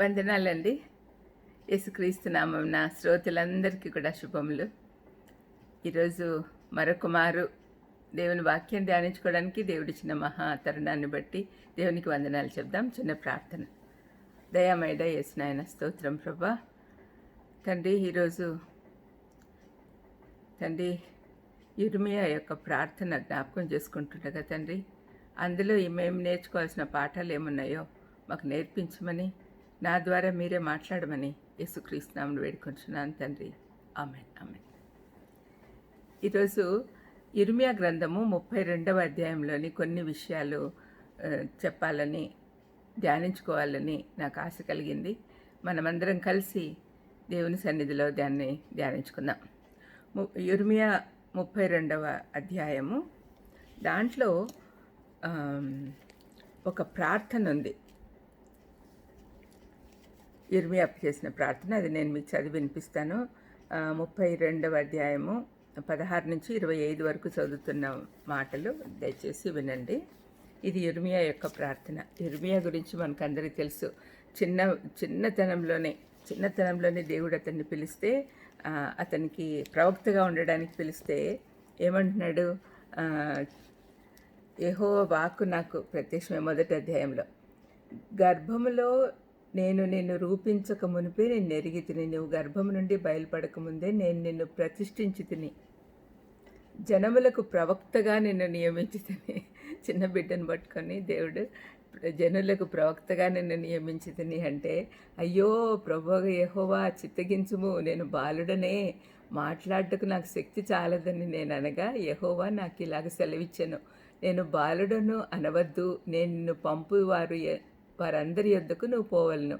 వందనాలండి. యేసుక్రీస్తునామం నా శ్రోతలందరికీ కూడా శుభములు. ఈరోజు మరొక మారు దేవుని వాక్యం ధ్యానించుకోవడానికి దేవుడిచ్చిన మహా తరుణాన్ని బట్టి దేవునికి వందనాలు చెప్దాం. చిన్న ప్రార్థన. దయామైడ యేసునాయన స్తోత్రం ప్రభా. తండ్రి ఈరోజు తండ్రి ఇర్మియా యొక్క ప్రార్థన జ్ఞాపకం చేసుకుంటుండగా తండ్రి అందులో మేము నేర్చుకోవాల్సిన పాఠాలు ఏమున్నాయో మాకు నేర్పించమని నా ద్వారా మీరే మాట్లాడమని యేసుక్రీస్తునామను వేడుకుంటున్నాను తండ్రి. ఆమె ఆమె ఈరోజు ఇర్మియా గ్రంథము ముప్పై రెండవ అధ్యాయంలోని కొన్ని విషయాలు చెప్పాలని ధ్యానించుకోవాలని నాకు ఆశ కలిగింది. మనమందరం కలిసి దేవుని సన్నిధిలో దాన్ని ధ్యానించుకుందాం. ము- ఇర్మియా ముప్పై రెండవ అధ్యాయము. దాంట్లో ఒక ప్రార్థన ఉంది. ఇర్మియాప్ చేసిన ప్రార్థన అది నేను మీకు చదివి వినిపిస్తాను. ముప్పై రెండవ అధ్యాయము పదహారు నుంచి ఇరవై ఐదు వరకు చదువుతున్న మాటలు దయచేసి వినండి. ఇది ఇర్మియా యొక్క ప్రార్థన. ఇర్మియా గురించి మనకందరికీ తెలుసు. చిన్న చిన్నతనంలోనే చిన్నతనంలోనే దేవుడు అతన్ని పిలిస్తే అతనికి ప్రవక్తగా ఉండడానికి పిలిస్తే ఏమంటున్నాడు? ఏహో వాక్ వాక్కు నాకు ప్రత్యక్షమే మొదటి అధ్యాయంలో. గర్భములో నేను నిన్ను రూపించక మునిపే నేను ఎరిగి తిని నువ్వు గర్భం నుండి బయలుపడక ముందే నేను నిన్ను ప్రతిష్ఠించి తిని జనములకు ప్రవక్తగా నిన్ను నియమించి తిని చిన్న బిడ్డను పట్టుకొని దేవుడు జనులకు ప్రవక్తగా నిన్ను నియమించి తిని అంటే అయ్యో ప్రభోగ యహోవా చిత్తగించుము నేను బాలుడనే మాట్లాడటకు నాకు శక్తి చాలదని నేను అనగా యహోవా నాకు ఇలాగ సెలవిచ్చాను. నేను బాలుడను అనవద్దు నేను నిన్ను పంపు వారు వారందరి యొద్దకు నువ్వు పోవలను.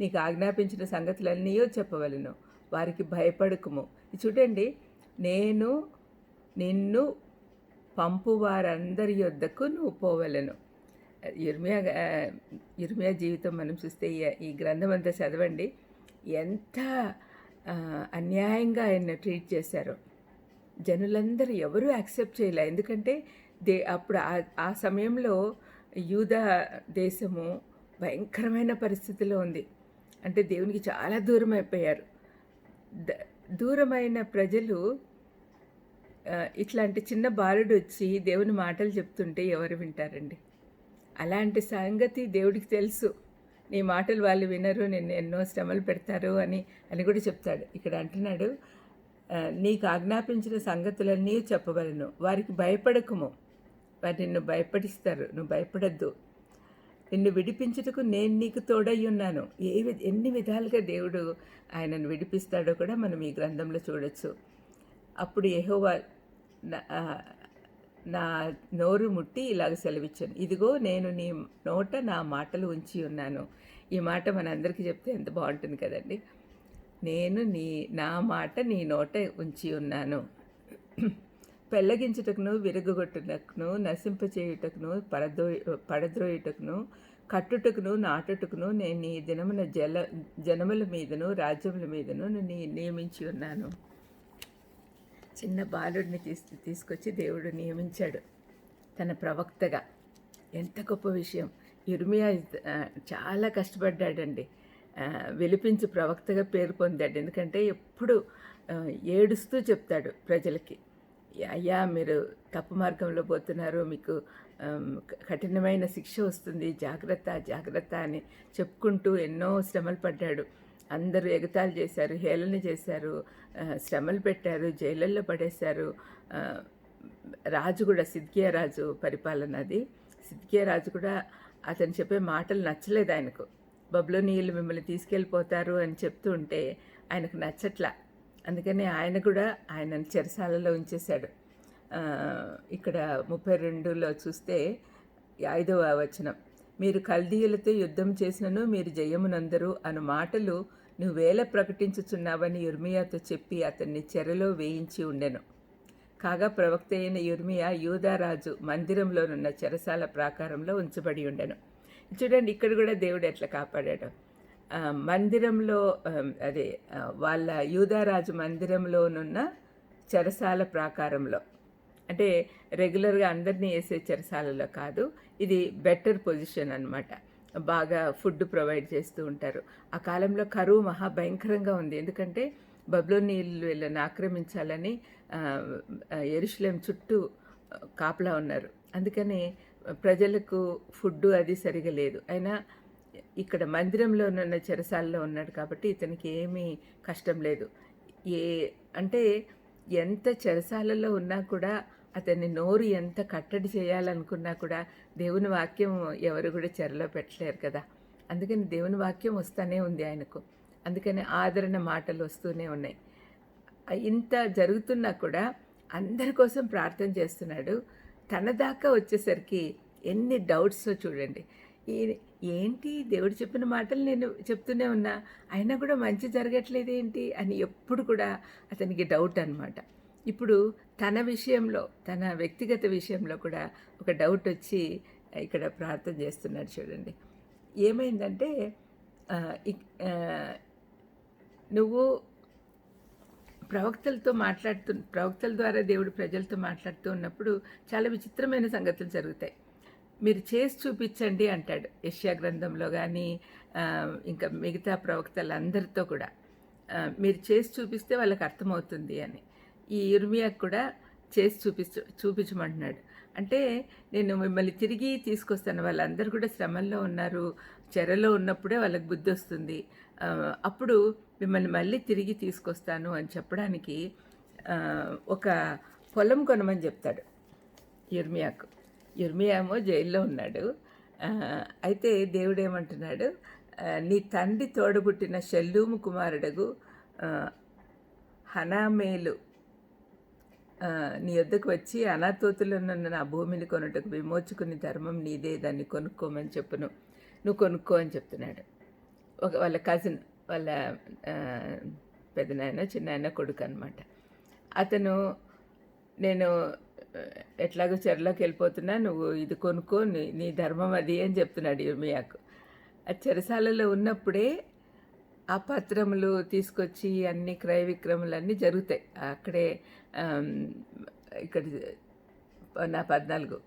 నీకు ఆజ్ఞాపించిన సంగతులన్నీయో చెప్పవలను. వారికి భయపడకుము. చూడండి నేను నిన్ను పంపు వారందరి యొద్దకు నువ్వు పోవలను. ఇర్మియా ఇర్మియా జీవితం మనం చూస్తే ఈ- ఈ గ్రంథం అంతా చదవండి. ఎంత అన్యాయంగా ఆయన ట్రీట్ చేశారో. జనులందరూ ఎవరూ యాక్సెప్ట్ చేయలే. ఎందుకంటే దే అప్పుడు ఆ- ఆ సమయంలో యూదా దేశము భయంకరమైన పరిస్థితిలో ఉంది. అంటే దేవునికి చాలా దూరం అయిపోయారు. ద- దూరమైన ప్రజలు ఇట్లాంటి చిన్న బాలుడు వచ్చి దేవుని మాటలు చెప్తుంటే ఎవరు వింటారండి? అలాంటి సంగతి దేవుడికి తెలుసు. నీ మాటలు వాళ్ళు వినరు నిన్ను ఎన్నో శ్రమలు పెడతారు అని అని కూడా చెప్తాడు. ఇక్కడ అంటున్నాడు నీకు ఆజ్ఞాపించిన సంగతులన్నీ చెప్పవలను వారికి భయపడకుము. వారు నిన్ను భయపడిస్తారు. నువ్వు భయపడద్దు. నిన్ను విడిపించుటకు నేను నీకు తోడై ఉన్నాను. ఏ ఎన్ని విధాలుగా దేవుడు ఆయనను విడిపిస్తాడో కూడా మనం ఈ గ్రంథంలో చూడొచ్చు. అప్పుడు యహోవా నా- నా నోరు ముట్టి ఇలాగ సెలవిచ్చాను. ఇదిగో నేను నీ నోట నా మాటలు ఉంచి ఉన్నాను. ఈ మాట మనందరికీ చెప్తే ఎంత బాగుంటుంది కదండి? నేను నీ నా మాట నీ నోట ఉంచి ఉన్నాను. పెళ్ళగించుటకును విరగొట్టుటకును నశింపచేయుటకును పరదో పడద్రోయుటకును కట్టుటకును నాటుటకును నేను నీ దినమున జల జనముల మీదను రాజ్యముల మీదను నీ నియమించి ఉన్నాను. చిన్న బాలుడిని తీసు తీసుకొచ్చి దేవుడు నియమించాడు తన ప్రవక్తగా. ఎంత గొప్ప విషయం. ఇర్మియా చాలా కష్టపడ్డాడండి. వెలిపించి విలిపించి ప్రవక్తగా పేరు పొందాడు. ఎందుకంటే ఎప్పుడు ఏడుస్తూ చెప్తాడు ప్రజలకి. అయ్యా మీరు తప్పు మార్గంలో పోతున్నారు మీకు కఠినమైన శిక్ష వస్తుంది జాగ్రత్త జాగ్రత్త అని చెప్పుకుంటూ ఎన్నో శ్రమలు పడ్డాడు. అందరూ ఎగతాళి చేశారు హేళన చేశారు శ్రమలు పెట్టారు జైళ్ళల్లో పడేశారు. రాజు కూడా సిద్కియా రాజు పరిపాలన అది. సిద్కియా రాజు కూడా అతను చెప్పే మాటలు నచ్చలేదు ఆయనకు. బబ్లోనీయులు మిమ్మల్ని తీసుకెళ్ళిపోతారు అని చెప్తూ ఉంటే ఆయనకు నచ్చట్లా. అందుకని ఆయన కూడా ఆయనను చెరసాలలో ఉంచేశాడు. ఇక్కడ ముప్పై రెండులో చూస్తే ఐదవ వచనం. మీరు కల్దీయులతో యుద్ధం చేసినను మీరు జయమునందరు అను మాటలు నువ్వేలా ప్రకటించుచున్నావని యుర్మియాతో చెప్పి అతన్ని చెరలో వేయించి ఉండెను. కాగా ప్రవక్త అయిన యుర్మియా యూదారాజు మందిరంలోనున్న చెరసాల ప్రాకారంలో ఉంచబడి ఉండెను. చూడండి ఇక్కడ కూడా దేవుడు ఎట్లా కాపాడాడు. మందిరంలో అదే వాళ్ళ యూదారాజు మందిరంలోనున్న చెరసాల ప్రాకారంలో. అంటే రెగ్యులర్గా అందరినీ వేసే చెరసాలలో కాదు ఇది బెటర్ పొజిషన్ అనమాట బాగా ఫుడ్ ప్రొవైడ్ చేస్తూ ఉంటారు. ఆ కాలంలో కరువు మహా భయంకరంగా ఉంది. ఎందుకంటే బబ్లోనీళ్ళు వీళ్ళని ఆక్రమించాలని ఎరుషులేం చుట్టూ కాపలా ఉన్నారు. అందుకని ప్రజలకు ఫుడ్ అది సరిగా లేదు. అయినా ఇక్కడ మందిరంలో ఉన్న చెరసాలలో ఉన్నాడు కాబట్టి ఇతనికి ఏమీ కష్టం లేదు. ఏ అంటే ఎంత చెరసాలలో ఉన్నా కూడా అతన్ని నోరు ఎంత కట్టడి చేయాలనుకున్నా కూడా దేవుని వాక్యం ఎవరు కూడా చెరలో పెట్టలేరు కదా. అందుకని దేవుని వాక్యం వస్తూనే ఉంది ఆయనకు. అందుకని ఆదరణ మాటలు వస్తూనే ఉన్నాయి. ఇంత జరుగుతున్నా కూడా అందరి కోసం ప్రార్థన చేస్తున్నాడు. తన దాకా వచ్చేసరికి ఎన్ని డౌట్స్ చూడండి. ఈ- ఏంటి దేవుడు చెప్పిన మాటలు నేను చెప్తూనే ఉన్నా అయినా కూడా మంచి జరగట్లేదు ఏంటి అని ఎప్పుడు కూడా అతనికి డౌట్ అనమాట ఇప్పుడు తన విషయంలో తన వ్యక్తిగత విషయంలో కూడా ఒక డౌట్ వచ్చి ఇక్కడ ప్రార్థన చేస్తున్నాడు చూడండి. ఏమైందంటే నువ్వు ప్రవక్తలతో మాట్లాడుతు ప్రవక్తల ద్వారా దేవుడు ప్రజలతో మాట్లాడుతూ ఉన్నప్పుడు చాలా విచిత్రమైన సంగతులు జరుగుతాయి. మీరు చేసి చూపించండి అంటాడు యష్యా గ్రంథంలో కానీ ఇంకా మిగతా ప్రవక్తలందరితో కూడా. మీరు చేసి చూపిస్తే వాళ్ళకి అర్థమవుతుంది అని. ఈ ఇర్మియాకు కూడా చేసి చూపించు చూపించమంటున్నాడు. అంటే నేను మిమ్మల్ని తిరిగి తీసుకొస్తాను. వాళ్ళందరూ కూడా శ్రమంలో ఉన్నారు. చెరలో ఉన్నప్పుడే వాళ్ళకి బుద్ధి వస్తుంది. అప్పుడు మిమ్మల్ని మళ్ళీ తిరిగి తీసుకొస్తాను అని చెప్పడానికి ఒక పొలం కొనమని చెప్తాడు ఇర్మియాకు ఇర్మియామో జైల్లో ఉన్నాడు. అయితే దేవుడు ఏమంటున్నాడు నీ తండ్రి తోడబుట్టిన షెల్లూము కుమారుడగు హనామేలు నీ వద్దకు వచ్చి అనాతోతులను నా భూమిని కొనుటకు విమోచుకుని ధర్మం నీదే దాన్ని కొనుక్కోమని చెప్పును. నువ్వు కొనుక్కో అని చెప్తున్నాడు. ఒక వాళ్ళ కజిన్ వాళ్ళ ఆ, పెదనాయన చిన్నాయన కొడుకు అనమాట అతను నేను ఎట్లాగో చెరలోకి వెళ్ళిపోతున్నా నువ్వు ఇది కొనుక్కో నీ నీ ధర్మం అది అని చెప్తున్నాడు ఇర్మియాకు ఆ చెరసాలలో ఉన్నప్పుడే ఆ పత్రములు తీసుకొచ్చి అన్ని క్రయ విక్రములు అన్నీ జరుగుతాయి. అక్కడే ఇక్కడ నా పద్నాలుగు.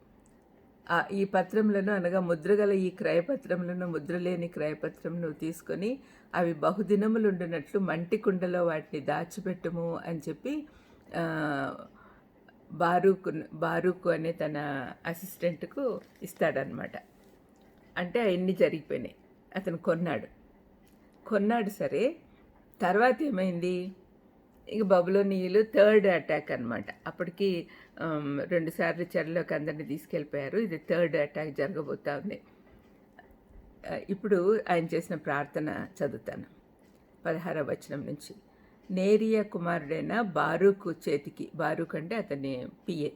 ఈ పత్రములను అనగా ముద్రగల ఈ క్రయపత్రములను ముద్రలేని క్రయపత్రమును తీసుకొని అవి బహుదినములుండునట్లు మంటి కుండలో వాటిని దాచిపెట్టుము అని చెప్పి బారూకు బారూకు అనే తన అసిస్టెంట్కు ఇస్తాడనమాట అంటే అవన్నీ జరిగిపోయినాయి. అతను కొన్నాడు. కొన్నాడు సరే. తర్వాత ఏమైంది? ఇక బబులోనీయులు థర్డ్ అటాక్ అనమాట అప్పటికి రెండుసార్లు చెరలోకి అందరిని తీసుకెళ్ళిపోయారు. ఇది థర్డ్ అటాక్ జరగబోతా ఉంది. ఇప్పుడు ఆయన చేసిన ప్రార్థన చదువుతాను. పదహారవ వచనం నుంచి. నేరియా కుమారుడైన బారూకు చేతికి బారూక్ అంటే అతని పిఏ.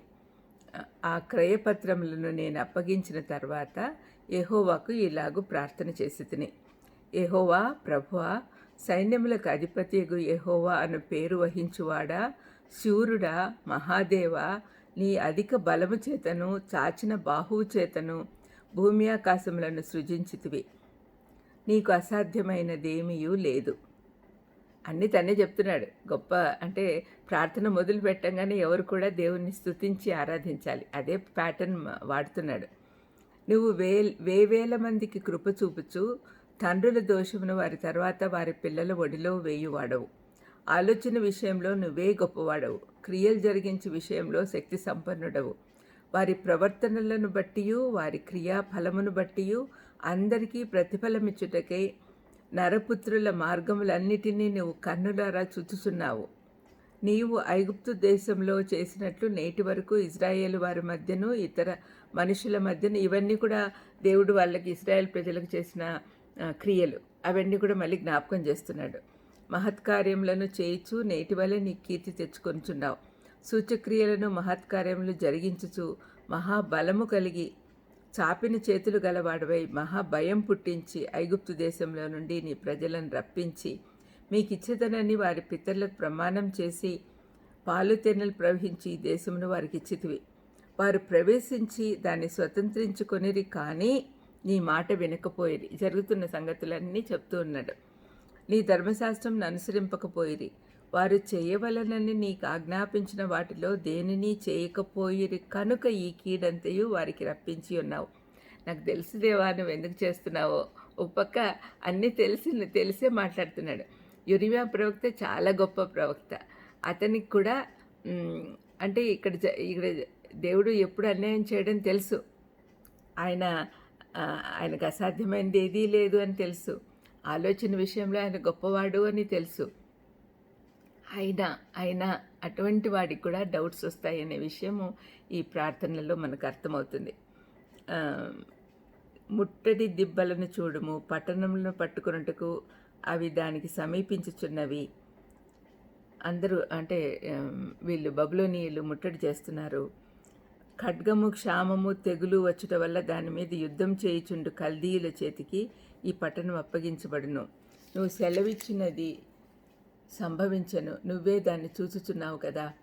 ఆ క్రయపత్రములను నేను అప్పగించిన తర్వాత ఎహోవాకు ఇలాగు ప్రార్థన చేసి తిని ఎహోవా ప్రభువా సైన్యములకు అధిపతియగు ఎహోవా అను పేరు వహించువాడా? శూరుడా మహాదేవా నీ అధిక బలము చేతను చాచిన బాహువు చేతను భూమి ఆకాశములను సృజించితివి. నీకు అసాధ్యమైనదేమీ లేదు. అన్నీ తనే చెప్తున్నాడు. గొప్ప అంటే ప్రార్థన మొదలు పెట్టంగానే ఎవరు కూడా దేవుణ్ణి స్తుతించి ఆరాధించాలి. అదే ప్యాటర్న్ వాడుతున్నాడు. నువ్వు వే వేవేల మందికి కృప చూపుచు తండ్రుల దోషమును వారి తర్వాత వారి పిల్లల ఒడిలో వేయువాడవు. ఆలోచన విషయంలో నువ్వే గొప్పవాడవు. క్రియలు జరిగించే విషయంలో శక్తి సంపన్నుడవు. వారి ప్రవర్తనలను బట్టియు వారి క్రియా ఫలమును బట్టియు అందరికీ ప్రతిఫలమిచ్చుటకై నరపుత్రుల మార్గములన్నిటినీ నువ్వు కన్నులారా చూచుచున్నావు. నీవు ఐగుప్తు దేశంలో చేసినట్లు నేటి వరకు ఇజ్రాయేల్ వారి మధ్యను ఇతర మనుషుల మధ్యను ఇవన్నీ కూడా దేవుడు వాళ్ళకి ఇజ్రాయెల్ ప్రజలకు చేసిన క్రియలు. అవన్నీ కూడా మళ్ళీ జ్ఞాపకం చేస్తున్నాడు. మహత్కార్యములను చేయిచు నేటి వలె నీ కీర్తి తెచ్చుకొనుచున్నావు. సూచక్రియలను మహత్కార్యములు జరిగించుచు మహాబలము కలిగి చాపిన చేతులు గలవాడవై మహాభయం పుట్టించి ఐగుప్తు దేశంలో నుండి నీ ప్రజలను రప్పించి మీకు వారి పితరులకు ప్రమాణం చేసి పాలు తెన్నెలు ప్రవహించి ఈ దేశమును వారికి ఇచ్చితివి. వారు ప్రవేశించి దాన్ని స్వతంత్రించుకొనిరి కానీ నీ మాట వినకపోయిరి. జరుగుతున్న సంగతులన్నీ చెప్తూ ఉన్నాడు. నీ ధర్మశాస్త్రం అనుసరింపకపోయిరి వారు చేయవలనని నీకు ఆజ్ఞాపించిన వాటిలో దేనిని చేయకపోయిరి కనుక ఈ కీడంతయు వారికి రప్పించి ఉన్నావు. నాకు తెలుసు దేవా నువ్వు ఎందుకు చేస్తున్నావో. ఒక పక్క అన్నీ తెలిసి తెలిసే మాట్లాడుతున్నాడు. యురిమా ప్రవక్త చాలా గొప్ప ప్రవక్త. అతనికి కూడా అంటే ఇక్కడ జ- ఇక్కడ దేవుడు ఎప్పుడు అన్యాయం చేయడం తెలుసు. ఆయన ఆయనకు అసాధ్యమైనది ఏదీ లేదు అని తెలుసు. ఆలోచన విషయంలో ఆయన గొప్పవాడు అని తెలుసు. అయినా అయినా అటువంటి వాడికి కూడా డౌట్స్ వస్తాయి అనే విషయము ఈ ప్రార్థనలో మనకు అర్థమవుతుంది. ముట్టడి దిబ్బలను చూడము పట్టణములను పట్టుకున్నట్టుకు అవి దానికి సమీపించుచున్నవి. అందరూ అంటే వీళ్ళు బబులోనియలు ముట్టడి చేస్తున్నారు. ఖడ్గము క్షామము తెగులు వచ్చుట వల్ల దాని మీద యుద్ధం చేయుచుండు కల్దీయుల చేతికి ఈ పట్టణం అప్పగించబడును. నువ్వు సెలవిచ్చినది సంభవించను. నువ్వే దాన్ని చూచుచున్నావు కదా.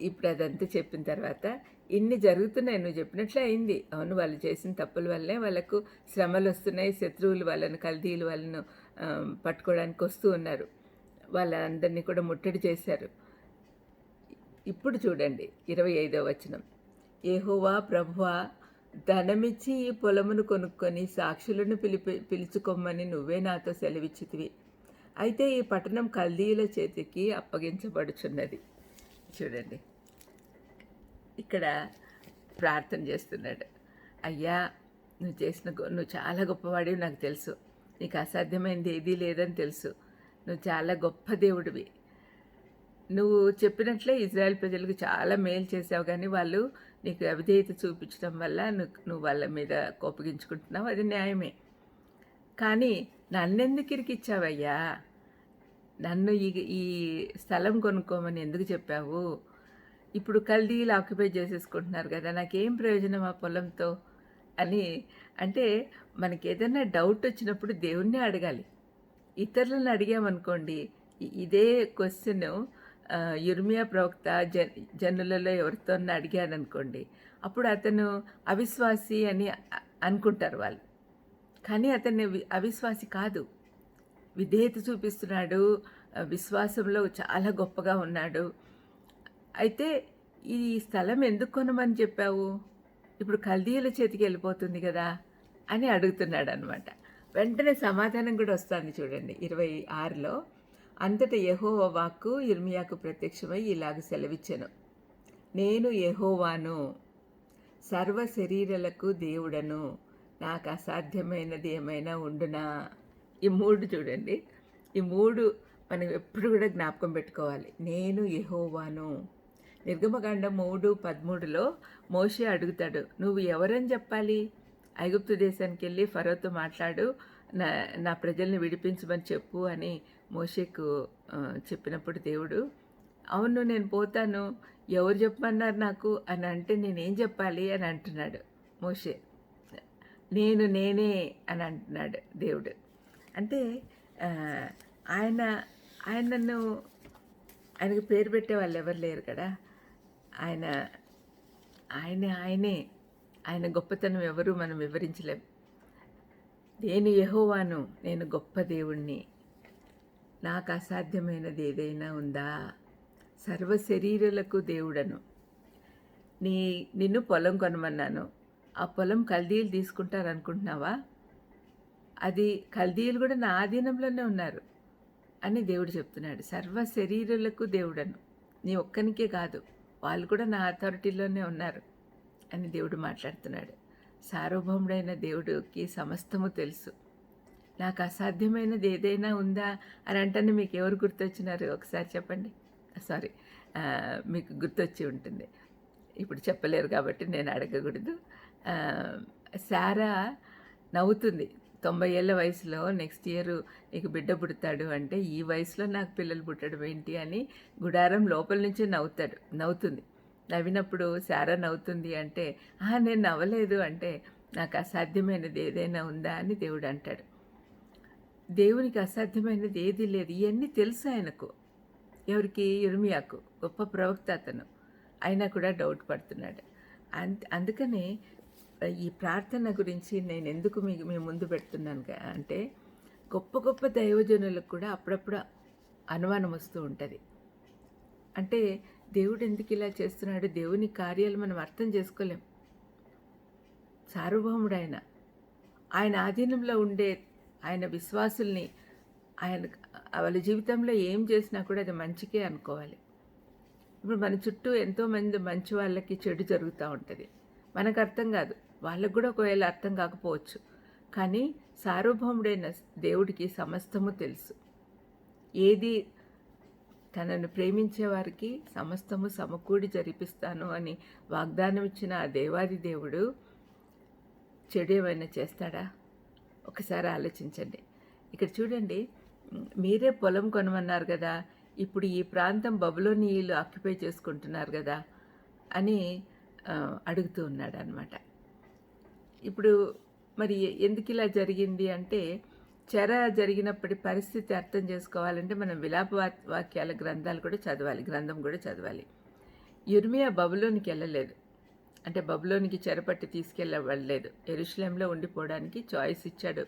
ఇప్పుడు అదంతా చెప్పిన తర్వాత ఇన్ని జరుగుతున్నాయి నువ్వు చెప్పినట్లే అయింది. అవును వాళ్ళు చేసిన తప్పుల వల్లే వాళ్ళకు శ్రమలు వస్తున్నాయి శత్రువులు వాళ్ళను కల్దీలు వాళ్ళను పట్టుకోవడానికి వస్తూ ఉన్నారు. వాళ్ళందరినీ కూడా ముట్టడి చేశారు. ఇప్పుడు చూడండి ఇరవై ఐదవ వచనం. ఏహోవా ప్రభువా ధనమిచ్చి ఈ పొలమును కొనుక్కొని సాక్షులను పిలిపి పిలుచుకోమని నువ్వే నాతో సెలవిచ్చితివి. అయితే ఈ పట్టణం కల్దీయుల చేతికి అప్పగించబడుచున్నది. చూడండి. ఇక్కడ ప్రార్థన చేస్తున్నాడు. అయ్యా నువ్వు చేసిన గొ- నువ్వు చాలా గొప్పవాడివి నాకు తెలుసు. నీకు అసాధ్యమైనది ఏదీ లేదని తెలుసు. నువ్వు చాలా గొప్ప దేవుడివి. నువ్వు చెప్పినట్లే ఇజ్రాయెల్ ప్రజలకు చాలా మేలు చేసావు కానీ వాళ్ళు నీకు అవిధేయత చూపించడం వల్ల నువ్వు నువ్వు వాళ్ళ మీద కోపగించుకుంటున్నావు. అది న్యాయమే. కానీ నన్నెందుకు ఇరికిచ్చావయ్యా? నన్ను ఈ ఈ స్థలం కొనుక్కోమని ఎందుకు చెప్పావు? ఇప్పుడు కల్దీలు ఆక్యుపై చేసేసుకుంటున్నారు కదా నాకేం ప్రయోజనం ఆ పొలంతో? అని అంటే మనకి ఏదైనా డౌట్ వచ్చినప్పుడు దేవుణ్ణి అడగాలి. ఇతరులను అడిగామనుకోండి ఇదే క్వశ్చన్ యుర్మియా ప్రవక్త జన్ జనులలో ఎవరితో అడిగారనుకోండి అప్పుడు అతను అవిశ్వాసి అని అనుకుంటారు వాళ్ళు. కానీ అతన్ని అవిశ్వాసి కాదు. విధేయత చూపిస్తున్నాడు. విశ్వాసంలో చాలా గొప్పగా ఉన్నాడు. అయితే ఈ స్థలం ఎందుకు కొనమని చెప్పావు? ఇప్పుడు కల్దీయుల చేతికి వెళ్ళిపోతుంది కదా అని అడుగుతున్నాడు అనమాట వెంటనే సమాధానం కూడా వస్తుంది చూడండి. ఇరవై ఆరులో అంతట యహోవా వాక్కు ఇర్మియాకు ప్రత్యక్షమై ఇలాగ సెలవిచ్చాను. నేను యహోవాను సర్వ శరీరాలకు దేవుడను నాకు అసాధ్యమైనది ఏమైనా ఉండునా? ఈ మూడు చూడండి. ఈ మూడు మనం ఎప్పుడు కూడా జ్ఞాపకం పెట్టుకోవాలి. నేను యెహోవాను. నిర్గమకాండ మూడు పదమూడులో మోషే అడుగుతాడు నువ్వు ఎవరని చెప్పాలి? ఐగుప్తు దేశానికి వెళ్ళి ఫరోతో మాట్లాడు నా నా ప్రజల్ని విడిపించమని చెప్పు అని మోషేకు చెప్పినప్పుడు దేవుడు అవును నేను పోతాను. ఎవరు చెప్పమన్నారు నాకు? అని అంటే నేనేం చెప్పాలి? అని అంటున్నాడు మోషే. నేను నేనే అని అంటున్నాడు దేవుడు. అంటే ఆయన ఆయన నన్ను ఆయనకు పేరు పెట్టే వాళ్ళు ఎవరు లేరు కదా. ఆయన ఆయన ఆయనే. ఆయన గొప్పతనం ఎవరు మనం వివరించలేం. నేను యహోవాను నేను గొప్ప దేవుణ్ణి. నాకు అసాధ్యమైనది ఏదైనా ఉందా? సర్వ శరీరులకు దేవుడను. నీ నిన్ను పొలం కొనమన్నాను. ఆ పొలం కల్దీలు తీసుకుంటారు అనుకుంటున్నావా అది కల్దీయులు కూడా నా ఆధీనంలోనే ఉన్నారు అని దేవుడు చెప్తున్నాడు. సర్వ శరీరులకు దేవుడను. నీ ఒక్కనికే కాదు వాళ్ళు కూడా నా అథారిటీలోనే ఉన్నారు అని దేవుడు మాట్లాడుతున్నాడు. సార్వభౌముడైన దేవుడికి సమస్తము తెలుసు. నాకు అసాధ్యమైనది ఏదైనా ఉందా అని అంటేనే మీకు ఎవరు గుర్తొచ్చినారు? ఒకసారి చెప్పండి. సారీ మీకు గుర్తొచ్చి ఉంటుంది. ఇప్పుడు చెప్పలేరు కాబట్టి నేను అడగకూడదు. సారా నవ్వుతుంది. తొంభై ఏళ్ళ వయసులో నెక్స్ట్ ఇయర్ నీకు బిడ్డ పుడతాడు అంటే ఈ వయసులో నాకు పిల్లలు పుట్టడం ఏంటి అని గుడారం లోపల నుంచి నవ్వుతాడు నవ్వుతుంది. నవ్వినప్పుడు సారా నవ్వుతుంది అంటే నేను నవ్వలేదు అంటే నాకు అసాధ్యమైనది ఏదైనా ఉందా? అని దేవుడు అంటాడు. దేవునికి అసాధ్యమైనది ఏది లేదు. ఇవన్నీ తెలుసు ఆయనకు. ఎవరికి? ఇర్మియాకు గొప్ప ప్రవక్త అతను. అయినా కూడా డౌట్ పడుతున్నాడు. అంత అందుకనే ఈ ప్రార్థన గురించి నేను ఎందుకు మీ మీ ముందు పెడుతున్నాను అంటే గొప్ప గొప్ప దైవజనులకు కూడా అప్పుడప్పుడు అనుమానం వస్తూ ఉంటుంది. అంటే దేవుడు ఎందుకు ఇలా చేస్తున్నాడు? దేవుని కార్యాలు మనం అర్థం చేసుకోలేం. సార్వభౌముడు ఆయన ఆయన ఆధీనంలో ఉండే ఆయన విశ్వాసుల్ని ఆయన వాళ్ళ జీవితంలో ఏం చేసినా కూడా అది మంచికే అనుకోవాలి. ఇప్పుడు మన చుట్టూ ఎంతోమంది మంచి వాళ్ళకి చెడు జరుగుతూ ఉంటుంది. మనకు అర్థం కాదు. వాళ్ళకు కూడా ఒకవేళ అర్థం కాకపోవచ్చు. కానీ సార్వభౌముడైన దేవుడికి సమస్తము తెలుసు. ఏది తనను ప్రేమించే వారికి సమస్తము సమకూడి జరిపిస్తాను అని వాగ్దానం ఇచ్చిన ఆ దేవాది దేవుడు చెడు ఏమైనా చేస్తాడా? ఒకసారి ఆలోచించండి. ఇక్కడ చూడండి మీరే పొలం కొనమన్నారు కదా ఇప్పుడు ఈ ప్రాంతం బబులోనీయులు ఆక్యుపై చేసుకుంటున్నారు కదా అని అడుగుతూ ఉన్నాడు అనమాట ఇప్పుడు మరి ఎందుకు ఇలా జరిగింది అంటే చెర జరిగినప్పటి పరిస్థితి అర్థం చేసుకోవాలంటే మనం విలాప వాక్యాల గ్రంథాలు కూడా చదవాలి గ్రంథం కూడా చదవాలి. యుర్మియా బబులోనికి వెళ్ళలేదు. అంటే బబులోనికి చెరపట్టి తీసుకెళ్ళవలేదు. ఎరుషలేంలో ఉండిపోవడానికి చాయిస్ ఇచ్చాడు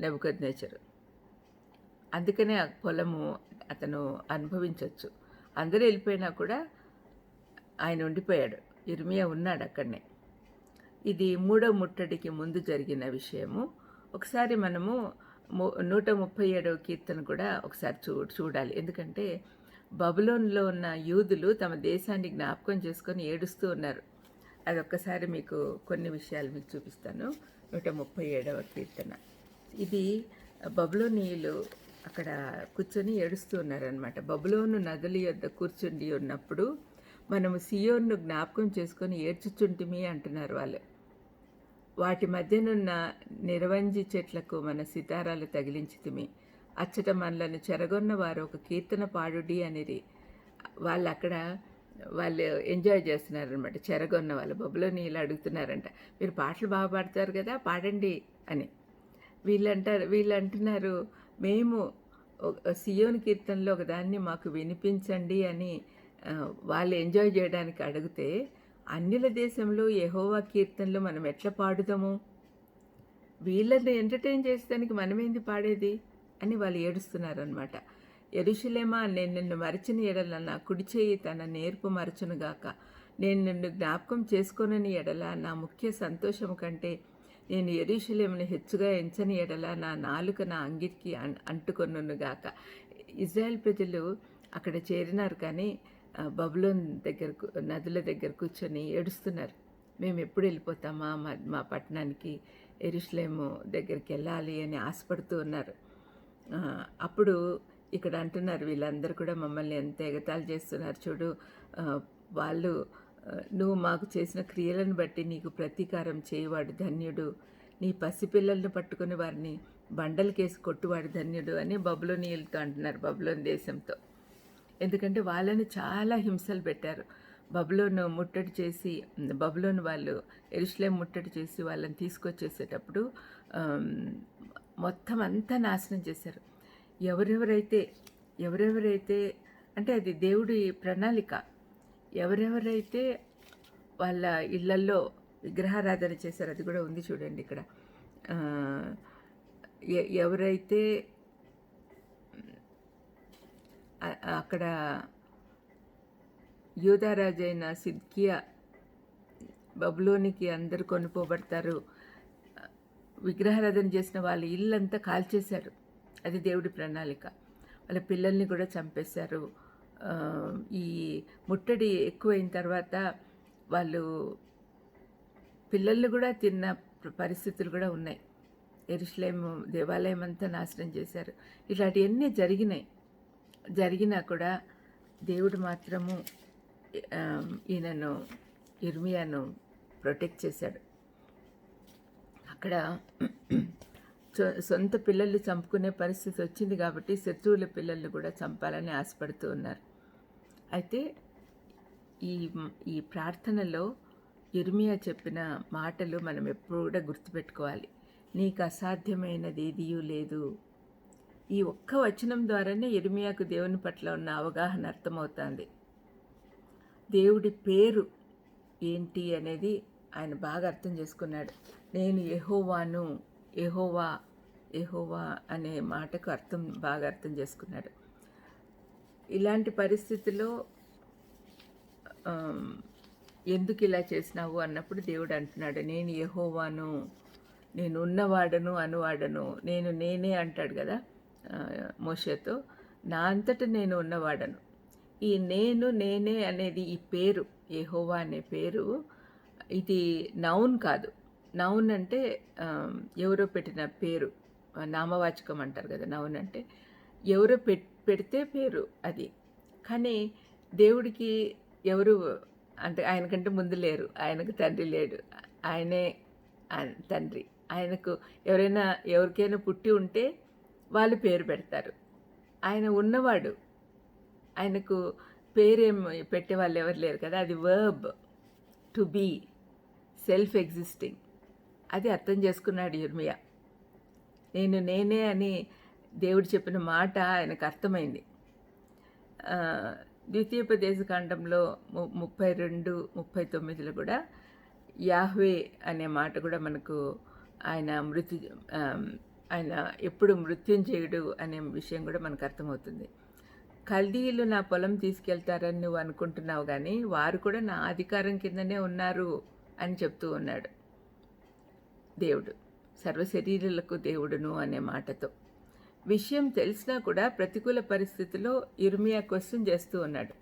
నెబుకద్ నేచరు అందుకనే ఆ పొలము అతను అనుభవించవచ్చు అందరూ వెళ్ళిపోయినా కూడా ఆయన ఉండిపోయాడు. ఇర్మియా ఉన్నాడు అక్కడనే. ఇది మూడో ముట్టడికి ముందు జరిగిన విషయము. ఒకసారి మనము నూట ముప్పై ఏడవ కీర్తన కూడా ఒకసారి చూ చూడాలి. ఎందుకంటే బబులోన్లో ఉన్న యూదులు తమ దేశాన్ని జ్ఞాపకం చేసుకొని ఏడుస్తూ ఉన్నారు. అది ఒక్కసారి మీకు కొన్ని విషయాలు మీకు చూపిస్తాను. నూట ముప్పై ఏడవ కీర్తన. ఇది బబులోనీయులు అక్కడ కూర్చొని ఏడుస్తూ ఉన్నారనమాట బబులోను నదుల యొద్ద కూర్చుండి ఉన్నప్పుడు మనము సియోన్ను జ్ఞాపకం చేసుకొని ఏడ్చుచుంటిమి అంటున్నారు వాళ్ళు. వాటి మధ్యనున్న నిరవంజి చెట్లకు మన సితారాలు తగిలించితిమి. అచ్చట మనలను చెరగొన్న వారు ఒక కీర్తన పాడుడి అనేది వాళ్ళు అక్కడ వాళ్ళు ఎంజాయ్ చేస్తున్నారనమాట చెరగొన్న వాళ్ళు. బొబ్బలో నీళ్ళు అడుగుతున్నారంట. మీరు పాటలు బాగా పాడతారు కదా పాడండి అని. వీళ్ళంటారు వీళ్ళు అంటున్నారు మేము సియోని కీర్తనలో ఒకదాన్ని మాకు వినిపించండి అని వాళ్ళు ఎంజాయ్ చేయడానికి అడిగితే అన్యుల దేశంలో యెహోవా కీర్తనలు మనం ఎట్లా పాడుదాము వీళ్ళని ఎంటర్టైన్ చేసేదానికి మనమేంది పాడేది? అని వాళ్ళు ఏడుస్తున్నారనమాట ఎరుషులేమా నేను నిన్ను మరచిన ఎడల నా కుడి చేయి తన నేర్పు మరచునుగాక నేను నిన్ను జ్ఞాపకం చేసుకోనని ఎడల నా ముఖ్య సంతోషము కంటే నేను ఎరుషులేమును హెచ్చుగా ఎంచని ఎడల నా నాలుక నా అంగిటికి అన్ అంటుకొనుగాక ఇజ్రాయెల్ ప్రజలు అక్కడ చేరినారు కానీ బబులోన్ దగ్గరకు నదుల దగ్గర కూర్చొని ఏడుస్తున్నారు. మేము ఎప్పుడు వెళ్ళిపోతామా? మా మా పట్టణానికి ఎరుషులేము దగ్గరికి వెళ్ళాలి అని ఆశపడుతూ ఉన్నారు. అప్పుడు ఇక్కడ అంటున్నారు వీళ్ళందరూ కూడా మమ్మల్ని ఎంత ఎగతాళి చేస్తున్నారు చూడు. వాళ్ళు నువ్వు మాకు చేసిన క్రియలను బట్టి నీకు ప్రతీకారం చేయవాడు ధన్యుడు. నీ పసిపిల్లలను పట్టుకుని వారిని బండలకేసి కొట్టువాడు ధన్యుడు అని బబులోనియులతో అంటున్నారు బబులోని దేశంతో. ఎందుకంటే వాళ్ళని చాలా హింసలు పెట్టారు. బబులోను ముట్టడి చేసి బబులోను వాళ్ళు ఎరుసలేం ముట్టడి చేసి వాళ్ళని తీసుకొచ్చేసేటప్పుడు మొత్తం అంతా నాశనం చేశారు. ఎవరెవరైతే ఎవరెవరైతే అంటే అది దేవుడి ప్రణాళిక. ఎవరెవరైతే వాళ్ళ ఇళ్ళల్లో విగ్రహారాధన చేశారు అది కూడా ఉంది చూడండి ఇక్కడ. ఎ- ఎవరైతే అక్కడ యూదారాజైన సిద్కియా బబులోనికి అందరు కొనుకోబడతారు విగ్రహారాధన చేసిన వాళ్ళ ఇల్లంతా కాల్చేశారు. అది దేవుడి ప్రణాళిక. వాళ్ళ పిల్లల్ని కూడా చంపేశారు. ఈ ముట్టడి ఎక్కువైన తర్వాత వాళ్ళు పిల్లల్ని కూడా తిన్న పరిస్థితులు కూడా ఉన్నాయి. ఎరుషులేం దేవాలయం అంతా నాశనం చేశారు. ఇట్లాంటివన్నీ జరిగినాయి. జరిగినా కూడా దేవుడు మాత్రము ఈయనను ఇర్మియాను ప్రొటెక్ట్ చేశాడు. అక్కడ సొంత పిల్లల్ని చంపుకునే పరిస్థితి వచ్చింది కాబట్టి శత్రువుల పిల్లల్ని కూడా చంపాలని ఆశపడుతూ ఉన్నారు. అయితే ఈ ఈ ప్రార్థనలో ఇర్మియా చెప్పిన మాటలు మనం ఎప్పుడు కూడా గుర్తుపెట్టుకోవాలి. నీకు అసాధ్యమైనది ఏదీ లేదు. ఈ ఒక్క వచనం ద్వారానే ఇర్మియాకు దేవుని పట్ల ఉన్న అవగాహన అర్థమవుతుంది. దేవుడి పేరు ఏంటి అనేది ఆయన బాగా అర్థం చేసుకున్నాడు. నేను ఎహోవాను ఎహోవా ఎహోవా అనే మాటకు అర్థం బాగా అర్థం చేసుకున్నాడు. ఇలాంటి పరిస్థితిలో ఎందుకు ఇలా చేసినావు అన్నప్పుడు దేవుడు అంటున్నాడు నేను ఎహోవాను నేను ఉన్నవాడను అనువాడను నేను నేనే అంటాడు కదా. మోషేతో నా అంతట నేను ఉన్నవాడను. ఈ నేను నేనే అనేది ఈ పేరు ఏహోవా అనే పేరు ఇది నౌన్ కాదు. నౌన్ అంటే ఎవరో పెట్టిన పేరు. నామవాచకం అంటారు కదా నౌన్ అంటే ఎవరో పెడితే పేరు అది. కానీ దేవుడికి ఎవరు అంటే ఆయనకంటే ముందు లేరు. ఆయనకు తండ్రి లేడు. ఆయనే తండ్రి. ఆయనకు ఎవరైనా ఎవరికైనా పుట్టి ఉంటే వాళ్ళు పేరు పెడతారు. ఆయన ఉన్నవాడు. ఆయనకు పేరేం పెట్టే వాళ్ళు ఎవరు లేరు కదా అది verb to be self existing అది అర్థం చేసుకున్నాడు యుర్మియా. నేను నేనే అని దేవుడు చెప్పిన మాట ఆయనకు అర్థమైంది. ఆ, ద్వితీయోపదేశ కాండంలో ము- ముప్పై రెండు ముప్పై తొమ్మిదిలో కూడా యాహ్వే అనే మాట కూడా మనకు ఆయన మృతి ఆయన ఎప్పుడు మృత్యుంజయుడు అనే విషయం కూడా మనకు అర్థమవుతుంది. కల్దీయులు నా పొలం తీసుకెళ్తారని నువ్వు అనుకుంటున్నావు కానీ వారు కూడా నా అధికారం కిందనే ఉన్నారు అని చెప్తూ ఉన్నాడు దేవుడు. సర్వశరీరులకు దేవుడును అనే మాటతో. విషయం తెలిసినా కూడా ప్రతికూల పరిస్థితిలో ఇర్మియా క్వశ్చన్ చేస్తూ ఉన్నాడు.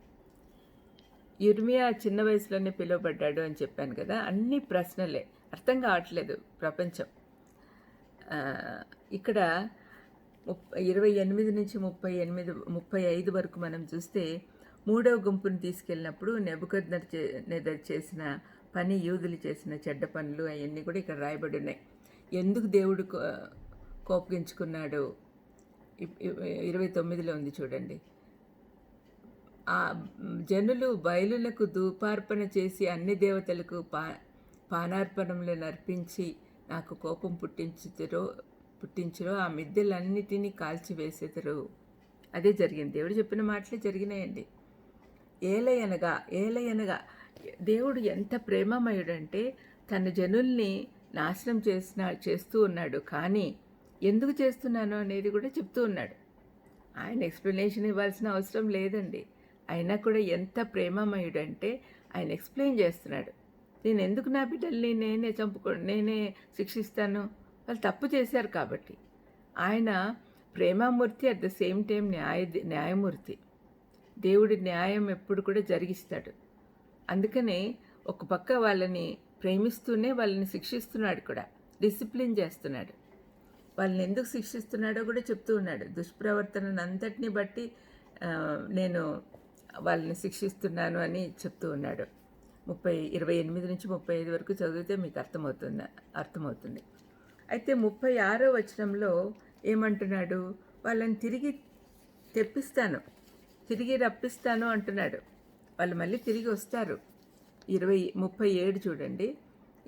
ఇర్మియా చిన్న వయసులోనే పిలువబడ్డాడు అని చెప్పాను కదా అన్ని ప్రశ్నలే. అర్థం కావట్లేదు ప్రపంచం. ఇక్కడ ఇరవై ఎనిమిది నుంచి ముప్పై ఎనిమిది ముప్పై ఐదు వరకు మనం చూస్తే మూడవ గుంపును తీసుకెళ్ళినప్పుడు నెబుకద్ నెదర్ చేసిన పని యూదులు చేసిన చెడ్డ పనులు అవన్నీ కూడా ఇక్కడ రాయబడి ఉన్నాయి. ఎందుకు దేవుడు కో- కోపగించుకున్నాడు? ఇరవై తొమ్మిదిలో ఉంది చూడండి. ఆ జనులు బయలులకు ధూపార్పణ చేసి అన్ని దేవతలకు పా పానార్పణములను అర్పించి నాకు కోపం పుట్టించుతురో పుట్టించరో ఆ మిద్దెలన్నిటినీ కాల్చివేసేదరు అదే జరిగింది. దేవుడు చెప్పిన మాటలే జరిగినాయండి. ఏలయనగా ఏలయనగా దేవుడు ఎంత ప్రేమమయుడంటే తన జనుల్ని నాశనం చేసిన చేస్తూ ఉన్నాడు. కానీ ఎందుకు చేస్తున్నాను అనేది కూడా చెప్తూ ఉన్నాడు. ఆయన ఎక్స్ప్లెనేషన్ ఇవ్వాల్సిన అవసరం లేదండి. అయినా కూడా ఎంత ప్రేమమయుడంటే ఆయన ఎక్స్ప్లెయిన్ చేస్తున్నాడు. నేను ఎందుకు నా బిడ్డల్ని నేనే చంపుకో నేనే శిక్షిస్తాను? వాళ్ళు తప్పు చేశారు కాబట్టి. ఆయన ప్రేమామూర్తి అట్ ద సేమ్ టైం న్యాయ న్యాయమూర్తి. దేవుడి న్యాయం ఎప్పుడు కూడా జరిగిస్తాడు. అందుకనే ఒక పక్క వాళ్ళని ప్రేమిస్తూనే వాళ్ళని శిక్షిస్తున్నాడు కూడా. డిసిప్లిన్ చేస్తున్నాడు. వాళ్ళని ఎందుకు శిక్షిస్తున్నాడో కూడా చెప్తూ ఉన్నాడు. దుష్ప్రవర్తనను అంతటిని బట్టి నేను వాళ్ళని శిక్షిస్తున్నాను అని చెప్తూ ఉన్నాడు. ముప్పై ఇరవై ఎనిమిది నుంచి ముప్పై ఐదు వరకు చదివితే మీకు అర్థమవుతుంది అర్థమవుతుంది. అయితే ముప్పై ఆరో వచనంలో ఏమంటున్నాడు? వాళ్ళని తిరిగి తెప్పిస్తాను తిరిగి రప్పిస్తాను అంటున్నాడు. వాళ్ళు మళ్ళీ తిరిగి వస్తారు. ఇరవై ముప్పై ఏడు చూడండి.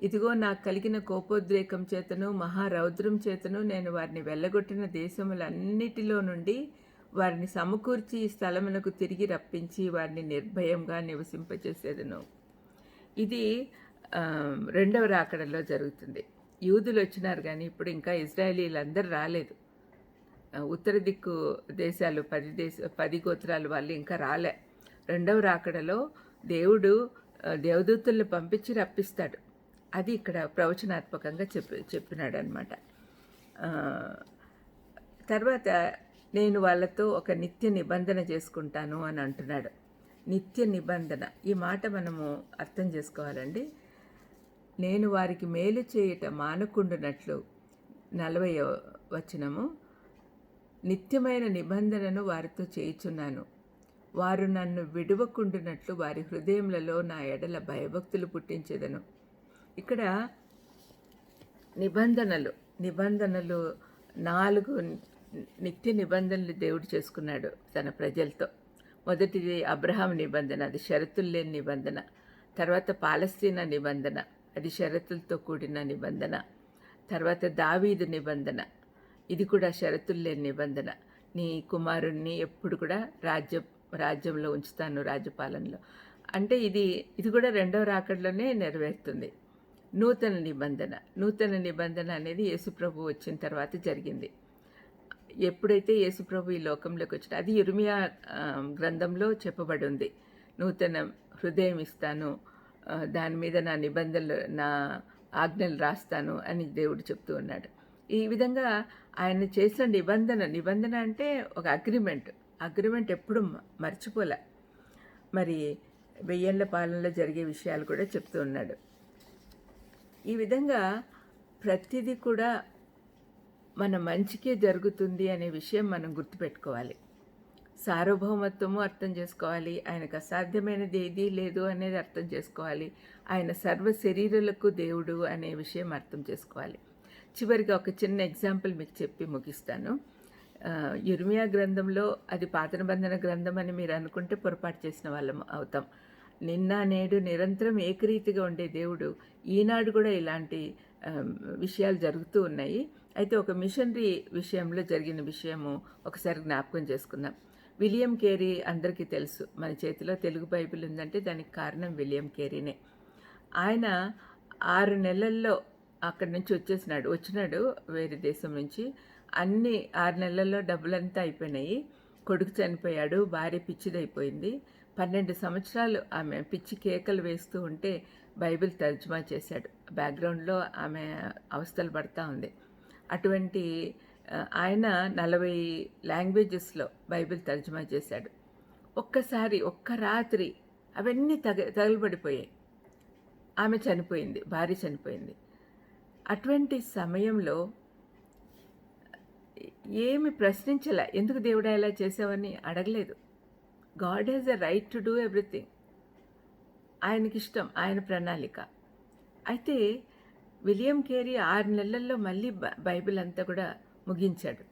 ఇదిగో నాకు కలిగిన కోపోద్రేకం చేతను మహారౌద్రం చేతను నేను వారిని వెళ్ళగొట్టిన దేశములన్నిటిలో నుండి వారిని సమకూర్చి ఈ స్థలమునకు తిరిగి రప్పించి వారిని నిర్భయంగా నివసింపచేసేదను. ఇది రెండవ రాకడలో జరుగుతుంది. యూదులు వచ్చినారు కానీ ఇప్పుడు ఇంకా ఇజ్రాయేలీలు అందరు రాలేదు ఉత్తర దిక్కు దేశాలు పది దేశ పది గోత్రాలు వాళ్ళు ఇంకా రాలే. రెండవ రాకడలో దేవుడు దేవదూతుల్ని పంపించి రప్పిస్తాడు. అది ఇక్కడ ప్రవచనాత్మకంగా చెప్పి చెప్పినాడు అనమాట తర్వాత నేను వాళ్ళతో ఒక నిత్య నిబంధన చేసుకుంటాను అని అంటున్నాడు. నిత్య నిబంధన. ఈ మాట మనము అర్థం చేసుకోవాలండి. నేను వారికి మేలు చేయట మానకుండునట్లు నలభై వచనము. నిత్యమైన నిబంధనను వారితో చేయుచున్నాను. వారు నన్ను విడువకుండునట్లు వారి హృదయములలో నా ఎడల భయభక్తులు పుట్టించేదను. ఇక్కడ నిబంధనలు నిబంధనలు నాలుగు నిత్య నిబంధనలు దేవుడు చేసుకున్నాడు తన ప్రజలతో. మొదటిది అబ్రహాం నిబంధన అది షరతులు లేని నిబంధన. తర్వాత పాలస్తీనా నిబంధన అది షరతులతో కూడిన నిబంధన. తర్వాత దావీదు నిబంధన ఇది కూడా షరతులు లేని నిబంధన. నీ కుమారుణ్ణి ఎప్పుడు కూడా రాజ్య రాజ్యంలో ఉంచుతాను రాజ్యపాలనలో. అంటే ఇది ఇది కూడా రెండవ రాకడలోనే నెరవేరుతుంది. నూతన నిబంధన నూతన నిబంధన అనేది యేసుప్రభు వచ్చిన తర్వాత జరిగింది. ఎప్పుడైతే యేసుప్రభు ఈ లోకంలోకి వచ్చిన అది ఇర్మియా గ్రంథంలో చెప్పబడి ఉంది నూతన హృదయం ఇస్తాను దాని మీద నా నిబంధనలు నా ఆజ్ఞలు రాస్తాను అని దేవుడు చెప్తూ ఉన్నాడు. ఈ విధంగా ఆయన చేసిన నిబంధన నిబంధన అంటే ఒక అగ్రిమెంట్. అగ్రిమెంట్ ఎప్పుడు మర్చిపోలే. మరి వెయ్యేళ్ళ పాలనలో జరిగే విషయాలు కూడా చెప్తూ ఉన్నాడు. ఈ విధంగా ప్రతిదీ కూడా మన మంచికే జరుగుతుంది అనే విషయం మనం గుర్తుపెట్టుకోవాలి. సార్వభౌమత్వము అర్థం చేసుకోవాలి. ఆయనకు అసాధ్యమైనది ఏదీ లేదు అనేది అర్థం చేసుకోవాలి. ఆయన సర్వ శరీరులకు దేవుడు అనే విషయం అర్థం చేసుకోవాలి. చివరిగా ఒక చిన్న ఎగ్జాంపుల్ మీకు చెప్పి ముగిస్తాను. యుర్మియా గ్రంథంలో అది పాత నిబంధన గ్రంథం అని మీరు అనుకుంటే పొరపాటు చేసిన వాళ్ళం అవుతాం. నిన్న నేడు నిరంతరం ఏకరీతిగా ఉండే దేవుడు ఈనాడు కూడా ఇలాంటి విషయాలు జరుగుతూ ఉన్నాయి. అయితే ఒక మిషనరీ విషయంలో జరిగిన విషయము ఒకసారి జ్ఞాపకం చేసుకుందాం. విలియం కేరీ అందరికీ తెలుసు. మన చేతిలో తెలుగు బైబిల్ ఉందంటే దానికి కారణం విలియం కేరీనే. ఆయన ఆరు నెలల్లో అక్కడి నుంచి వచ్చేసినాడు. వచ్చినాడు వేరే దేశం నుంచి. అన్ని ఆరు నెలల్లో డబ్బులంతా అయిపోయినాయి. కొడుకు చనిపోయాడు. భార్య పిచ్చిదైపోయింది. పన్నెండు సంవత్సరాలు ఆమె పిచ్చి కేకలు వేస్తూ ఉంటే బైబిల్ తర్జుమా చేశాడు. బ్యాక్గ్రౌండ్లో ఆమె అవస్థలు పడతా ఉంది. అటువంటి ఆయన నలభై లాంగ్వేజెస్లో బైబిల్ తర్జుమా చేశాడు. ఒక్కసారి ఒక్క రాత్రి అవన్నీ తగ తగలబడిపోయాయి. ఆమె చనిపోయింది భార్య చనిపోయింది. అటువంటి సమయంలో ఏమి ప్రశ్నించలే ఎందుకు దేవుడా ఇలా చేసావని అడగలేదు. God has a right to do everything. ఆయనకి ఇష్టం ఆయన ప్రణాళిక. అయితే విలియం కేరీ ఆరు నెలల్లో మళ్ళీ బ- బైబిల్ అంతా కూడా ముగించాడు.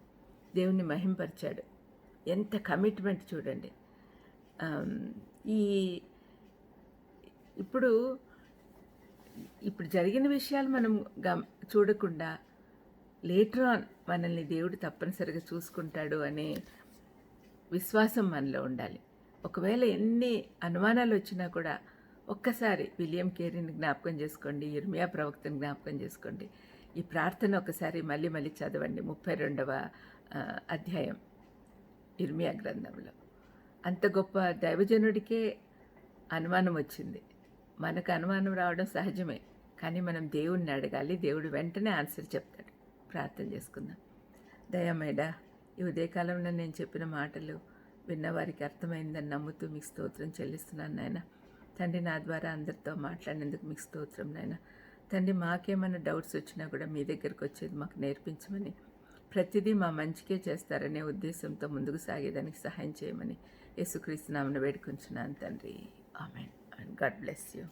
దేవుణ్ణి మహింపరిచాడు. ఎంత కమిట్మెంట్ చూడండి. ఈ ఇప్పుడు ఇప్పుడు జరిగిన విషయాలు మనం గమ చూడకుండా లేటర్ ఆన్ మనల్ని దేవుడు తప్పనిసరిగా చూసుకుంటాడు అనే విశ్వాసం మనలో ఉండాలి. ఒకవేళ ఎన్ని అనుమానాలు వచ్చినా కూడా ఒక్కసారి విలియం కేరీని జ్ఞాపకం చేసుకోండి ఇర్మియా ప్రవక్తను జ్ఞాపకం చేసుకోండి. ఈ ప్రార్థన ఒకసారి మళ్ళీ మళ్ళీ చదవండి. ముప్పై రెండవ అధ్యాయం ఇర్మియా గ్రంథంలో. అంత గొప్ప దైవజనుడికే అనుమానం వచ్చింది. మనకు అనుమానం రావడం సహజమే కానీ మనం దేవుణ్ణి అడగాలి. దేవుడు వెంటనే ఆన్సర్ చెప్తాడు. ప్రార్థన చేసుకుందాం. దయమేడా ఈ ఉదయకాలంలో నేను చెప్పిన మాటలు విన్నవారికి అర్థమైందని నమ్ముతూ మీకు స్తోత్రం చెల్లిస్తున్నాను నాయన. తండ్రి నా ద్వారా అందరితో మాట్లాడినందుకు మీకు స్తోత్రం నాయన. తండ్రి మాకేమైనా డౌట్స్ వచ్చినా కూడా మీ దగ్గరకు వచ్చేది మాకు నేర్పించమని ప్రతిదీ మా మంచికే చేస్తారనే ఉద్దేశంతో ముందుకు సాగేదానికి సహాయం చేయమని యేసుక్రీస్తు నామను వేడుకుంటున్నాను తండ్రి. Amen. And God bless you.